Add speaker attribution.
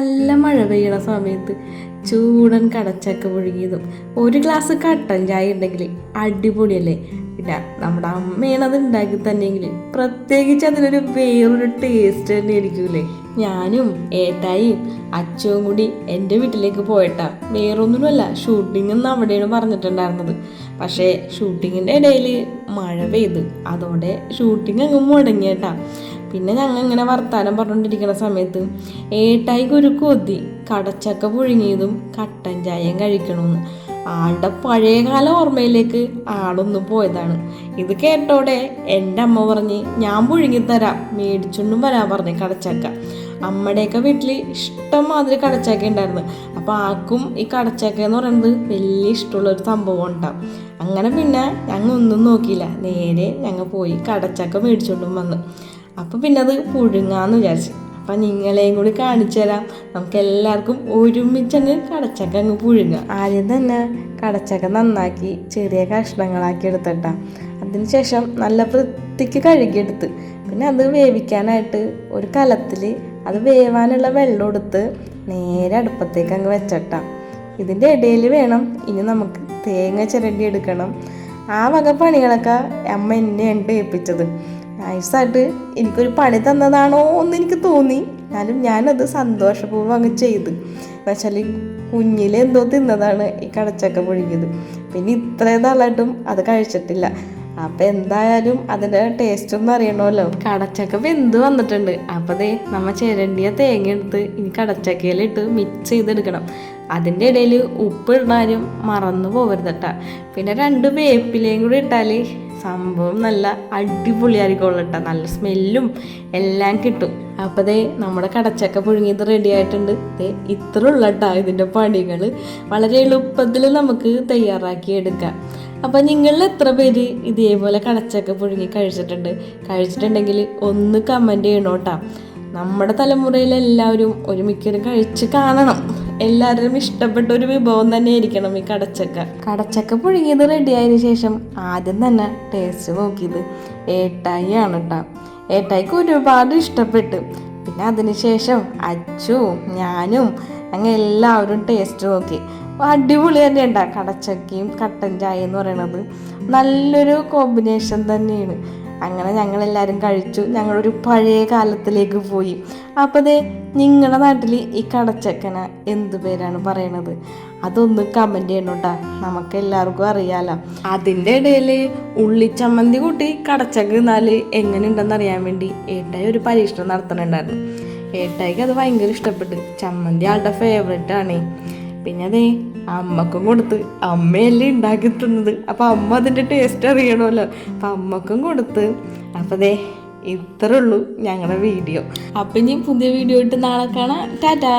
Speaker 1: നല്ല മഴ പെയ്യണ സമയത്ത് ചൂടൻ കടച്ചക്ക പുഴുകിയതും ഒരു ഗ്ലാസ് കട്ടൻ ചായ ഉണ്ടെങ്കിൽ അടിപൊളിയല്ലേ? പിന്നെ നമ്മുടെ അമ്മയാണ് അത് ഉണ്ടാക്കി തന്നെയെങ്കിൽ പ്രത്യേകിച്ച് അതിനൊരു വേറൊരു ടേസ്റ്റ് തന്നെ ആയിരിക്കൂലേ. ഞാനും ഏട്ടായും അച്ഛവും കൂടി എന്റെ വീട്ടിലേക്ക് പോയിട്ടാ. വേറൊന്നുമല്ല ഷൂട്ടിംഗ് എന്ന് അവിടെയാണ് പറഞ്ഞിട്ടുണ്ടായിരുന്നത്. പക്ഷേ ഷൂട്ടിങ്ങിന്റെ ഇടയിൽ മഴ പെയ്ത്. അതോടെ ഷൂട്ടിംഗ് അങ്ങ് മുടങ്ങിയേട്ടാ. പിന്നെ ഞങ്ങൾ ഇങ്ങനെ വർത്തമാനം പറഞ്ഞുകൊണ്ടിരിക്കുന്ന സമയത്ത് ഏട്ടായിക്ക് ഒരു കൊതി. കടച്ചക്ക പുഴുങ്ങിയതും കട്ടൻ ചായയും കഴിക്കണമെന്ന് ആളുടെ പഴയകാല ഓർമ്മയിലേക്ക് ആളൊന്ന് പോയതാണ്. ഇത് കേട്ടോടെ എന്റെ അമ്മ പറഞ്ഞ് ഞാൻ പുഴുങ്ങിത്തരാം മേടിച്ചൊണ്ടും വരാൻ പറഞ്ഞ് കടച്ചക്ക. അമ്മയുടെയൊക്കെ വീട്ടിൽ ഇഷ്ടം മാതിരി കടച്ചക്ക ഉണ്ടായിരുന്നു. അപ്പോൾ ആർക്കും ഈ കടച്ചക്ക എന്ന് പറയുന്നത് വലിയ ഇഷ്ടമുള്ള ഒരു സംഭവം ഉണ്ടാവും. അങ്ങനെ പിന്നെ ഞങ്ങൾ ഒന്നും നോക്കിയില്ല. നേരെ ഞങ്ങൾ പോയി കടച്ചക്ക മേടിച്ചുകൊണ്ടും വന്നു. അപ്പോൾ പിന്നെ അത് പുഴുങ്ങാന്ന് വിചാരിച്ചു. അപ്പം നിങ്ങളെയും കൂടി കാണിച്ചു തരാം. നമുക്ക് എല്ലാവർക്കും ഒരുമിച്ചങ്ങ് കടച്ചക്ക അങ്ങ് പുഴുങ്ങാം. ആദ്യം തന്നെ കടച്ചക്ക നന്നാക്കി ചെറിയ കഷ്ണങ്ങളാക്കി എടുത്തിട്ടാ. അതിനുശേഷം നല്ല വൃത്തിക്ക് കഴുകിയെടുത്ത്. പിന്നെ അത് വേവിക്കാനായിട്ട് ഒരു കലത്തിൽ അത് വേവാനുള്ള വെള്ളം എടുത്ത് നേരെ അടുപ്പത്തേക്ക് അങ്ങ് വെച്ചട്ടാം. ഇതിന്റെ ഇടയിൽ വേണം ഇനി നമുക്ക് തേങ്ങ ചിരണ്ടി എടുക്കണം. ആ വക പണികളൊക്കെ അമ്മ എന്നെയാണ് ഏൽപ്പിച്ചത്. നൈസായിട്ട് എനിക്കൊരു പണി തന്നതാണോ എന്ന് എനിക്ക് തോന്നി. എന്നാലും ഞാനത് സന്തോഷപൂർവം അങ്ങ് ചെയ്ത്. എന്നുവെച്ചാൽ കുഞ്ഞിൽ എന്തോ തിന്നതാണ് ഈ കടച്ചക്ക പുഴുങ്ങിയത്. പിന്നെ ഇത്രയും നാളായിട്ടും അത് കഴിച്ചിട്ടില്ല. അപ്പം എന്തായാലും അതിന്റെ ടേസ്റ്റ് ഒന്നും അറിയണമല്ലോ. കടച്ചക്ക വെന്ത് വന്നിട്ടുണ്ട്? അപ്പം ദേ നമ്മൾ ചിരണ്ടിയ തേങ്ങ എടുത്ത് ഇനി കടച്ചക്കയിലിട്ട് മിക്സ് ചെയ്തെടുക്കണം. അതിന്റെ ഇടയിൽ ഉപ്പ് ഇടാനും മറന്നു പോകരുതട്ടാ പിന്നെ രണ്ട് വേപ്പിലയും കൂടി ഇട്ടാൽ സംഭവം നല്ല അടിപൊളിയായിരിക്കും കേട്ടോ നല്ല സ്മെല്ലും എല്ലാം കിട്ടും. അപ്പോൾ ദേ നമ്മുടെ കടച്ചക്ക പുഴുങ്ങിയത് റെഡി ആയിട്ടുണ്ട്. ദേ ഇത്ര ഉള്ള കേട്ടോ ഇതിന്റെ പണികൾ വളരെ എളുപ്പത്തിൽ നമുക്ക് തയ്യാറാക്കി എടുക്കാം. അപ്പം നിങ്ങളിൽ എത്ര പേര് ഇതേപോലെ കടച്ചക്ക പുഴുങ്ങി കഴിച്ചിട്ടുണ്ട്? കഴിച്ചിട്ടുണ്ടെങ്കിൽ ഒന്ന് കമന്റ് ചെയ്യണോട്ടാ. നമ്മുടെ തലമുറയിൽ എല്ലാവരും ഒരു മിക്കവരും കഴിച്ച് കാണണം. എല്ലാവരും ഇഷ്ടപ്പെട്ട ഒരു വിഭവം തന്നെ ആയിരിക്കണം ഈ കടച്ചക്ക. കടച്ചക്ക പുഴുങ്ങിയത് റെഡിയായതിനു ശേഷം ആദ്യം തന്നെ ടേസ്റ്റ് നോക്കിയത് ഏട്ടായി ആണ് കേട്ടോ ഏട്ടായിക്ക് ഒരുപാട് ഇഷ്ടപ്പെട്ടു. പിന്നെ അതിനുശേഷം അച്ചു ഞാനും അങ്ങനെ എല്ലാവരും ടേസ്റ്റ് നോക്കി. അടിപൊളി തന്നെ ഉണ്ടാ കടച്ചക്കയും കട്ടൻ ചായ എന്ന് പറയണത് നല്ലൊരു കോമ്പിനേഷൻ തന്നെയാണ്. അങ്ങനെ ഞങ്ങളെല്ലാവരും കഴിച്ചു. ഞങ്ങളൊരു പഴയ കാലത്തിലേക്ക് പോയി. അപ്പോൾ ദേ നിങ്ങളുടെ നാട്ടിൽ ഈ കടച്ചക്കന എന്ത് പേരാണ് പറയണത്? അതൊന്ന് കമന്റ് ചെയ്യണോട്ടാ. നമുക്ക് എല്ലാവർക്കും അറിയാലോ. അതിന്റെ ഇടയിൽ ഉള്ളിച്ചമ്മന്തി കൂട്ടി കടച്ചക്ക തിന്നാൽ എങ്ങനെയുണ്ടെന്ന് അറിയാൻ വേണ്ടി ഏട്ടായി ഒരു പരീക്ഷണം നടത്തണുണ്ടായിരുന്നു. ഏട്ടായിക്ക് അത് ഭയങ്കര ഇഷ്ടപ്പെട്ടു. ചമ്മന്തി ആളുടെ ഫേവറേറ്റ് ആണേ. പിന്നെ അതേ അമ്മക്കും കൊടുത്ത് അമ്മയല്ലേ ഉണ്ടാക്കി തിന്നത്. അപ്പം അമ്മ അതിന്റെ ടേസ്റ്റ് അറിയണമല്ലോ. അപ്പം അമ്മക്കും കൊടുത്ത്. അപ്പം ദേ ഇത്രയുള്ളൂ ഞങ്ങളുടെ വീഡിയോ അപ്പം ഇനി പുതിയ വീഡിയോ ഇട്ട് നാളെ കാണാം. ടാറ്റാ.